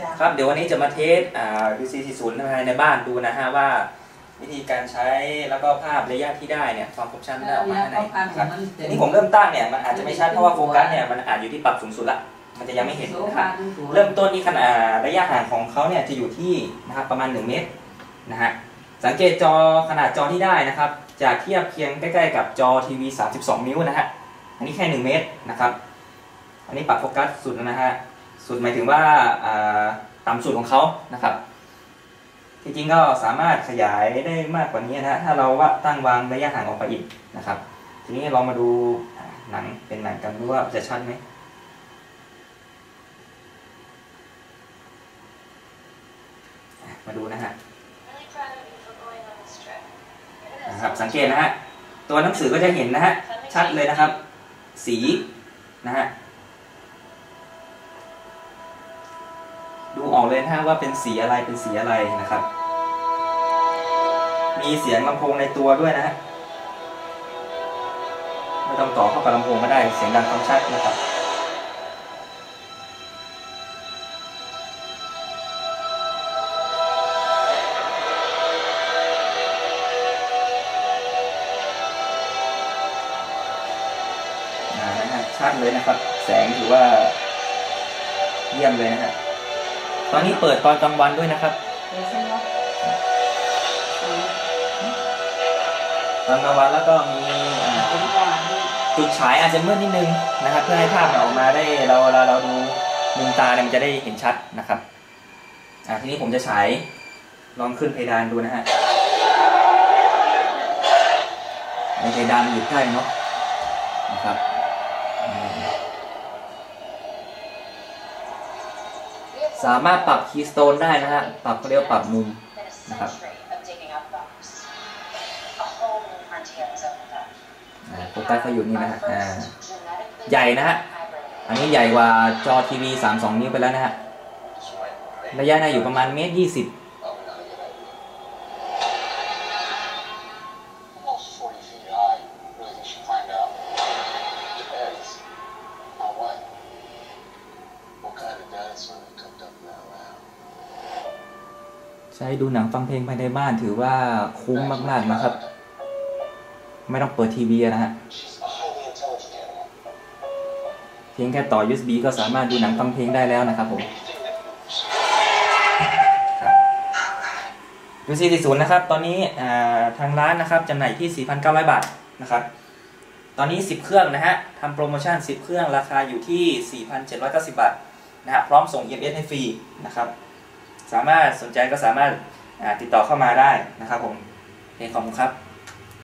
จ้ะครับเดี๋ยววันนี้จะมาเทสอ่า VC40 ภายในบ้านดูนะฮะว่า วิธีการใช้แล้วก็ภาพระยะที่ได้เนี่ยความคมชัดได้ออกมาเท่าไหร่นะครับทีนี้ผมเริ่มตั้งเนี่ยมันอาจจะไม่ชัดเพราะว่าโฟกัสเนี่ยมันอาจอยู่ที่ปรับสูงสุดละมันจะยังไม่เห็นนะครับเริ่มต้นที่ขนาดระยะห่างของเขาเนี่ยจะอยู่ที่นะครับประมาณ 1 เมตรนะฮะสังเกตจอขนาดจอที่ได้นะครับจะเทียบเคียงใกล้ๆกับจอทีวี 32 นิ้วนะฮะอันนี้แค่ 1 เมตรนะครับ อันนี้ปรับโฟกัสสุดแล้วนะฮะ สุดหมายถึงว่าอ่าต่ำสุดของเขานะครับที่จริงก็สามารถขยายได้มากกว่านี้นะฮะถ้าเราว่าตั้งวางระยะห่างออกไปอีกนะครับ ทีนี้เรามาดูหนังเป็นหนังกันดูว่าจะชัดไหมมาดูนะฮะนะครับสังเกตนะฮะตัวหนังสือก็จะเห็นนะฮะชัดเลยนะครับ สีนะฮะ ออกเลยนะฮะว่าเป็นสีอะไรเป็นสีอะไรนะครับ มีเสียงลำโพงในตัวด้วยนะฮะไม่ต้องต่อเข้ากับลำโพงก็ได้เสียงดังฟังชัดนะครับนะฮะชัดเลยนะครับ แสงถือว่าเยี่ยมเลยนะฮะ ตอนนี้เปิดตอนกลางวันด้วยนะครับตอนกลางวันแล้วก็มีจุดฉายอาจจะมืดนิดนึงนะครับ เพื่อให้ภาพมันออกมาได้เราเราเราดูมุมตาเนี่ยมันจะได้เห็นชัดนะครับอ่าทีนี้ผมจะฉายลองขึ้นเพดานดูนะฮะในเพดานมันอยู่ใกล้เนาะนะครับ สามารถปรับคีย์สโตนได้นะฮะ ปรับเขาเรียกปรับมุมนะครับโฟกัสเขาอยู่นี่นะฮะใหญ่นะฮะ อันนี้ใหญ่กว่าจอทีวี 32 นิ้วไปแล้วนะฮะ ระยะหน้าอยู่ประมาณเมตร 20 ช้ดูหนังฟังเพลงภายในบ้านถือว่าคุ้มมากๆนะครับ ไม่ต้องเปิดทีวีนะฮะเพียงแค่ต่อ USB ก็สามารถดูหนังฟังเพลงได้แล้วนะครับผม Anything that moves. ดูซีศูนย์นะครับ ตอนนี้ทางร้านนะครับจำหน่ายที่ 4,900 บาทนะครับ ตอนนี้ 10 เครื่องนะฮะทำโปรโมชั่น 10 เครื่องราคาอยู่ที่ 4,790 บาทนะฮะพร้อมส่ง EMS ให้ฟรีนะครับ สามารถสนใจก็สามารถติดต่อเข้ามาได้นะครับผมเพียงขอบคุณครับ